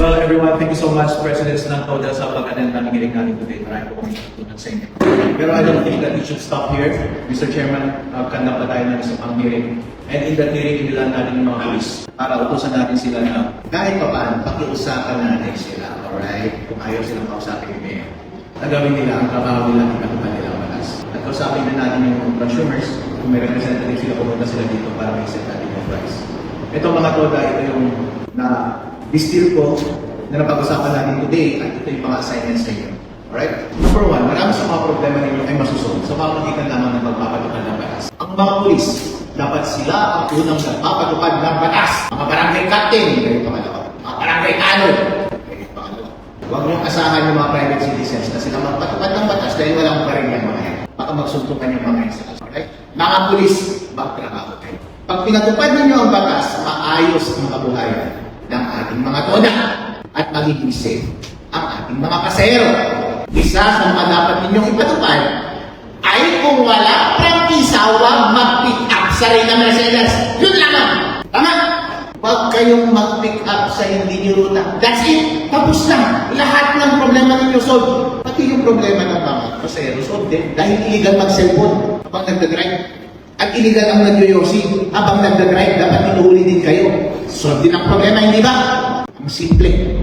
Well, everyone, thank you so much, President ng TODA, sa pag-attend ng hearing natin today. Marami po kami natutunan sa inyo. Pero I don't think that we should stop here. Mr. Chairman, uh, conduct pa tayo ng isang pang hearing. And in that hearing, inilan natin yung mga police para utusan natin sila na kahit pa paano, pakiusapan natin sila, alright? Kung ayaw silang kausapin yung mayor. Nagawin nila ang trabaho nila, pinatupad nila ang batas. At kausapin na natin yung consumers, kung may representative sila, pumunta sila dito para may set natin yung price. Ito mga toda, ito yung na distill ko na napag-usapan natin today at ito yung mga assignments sa inyo. Alright? Number one, marami sa mga problema ninyo ay masusunod sa pamamagitan lamang ng pagpapatupad ng batas. Ang mga pulis, dapat sila ang unang nagpapatupad ng batas. Mga barangay captain, kayo pangalawa. Mga barangay tanod. Huwag niyong asahan yung mga private citizens na sila magpatupad ng batas dahil walang pa rin yung mga yan. Baka magsuntukan yung mga yan sa batas. Alright? Mga pulis, magtrabaho kayo. Pag pinatupad ninyo ang batas, maayos ang kabuhayan ng ating mga toda at magiging safe ang ating mga pasahero. Isa sa mga dapat ninyong ipatupad ay kung wala prangkisa, huwag mag-pick up sa Reyna Mercedes. Yun lamang. Tama? Huwag kayong mag-pick up sa hindi niyo ruta. That's it. Tapos na. Lahat ng problema ninyo solve. Pati yung problema ng mga pasahero solve din. Dahil illegal mag-cellphone habang nagdadrive. At illegal ang nagyoyosi habang nagdadrive. Dapat inuuli din kayo. Solve din ang problema, hindi ba? Ang simple.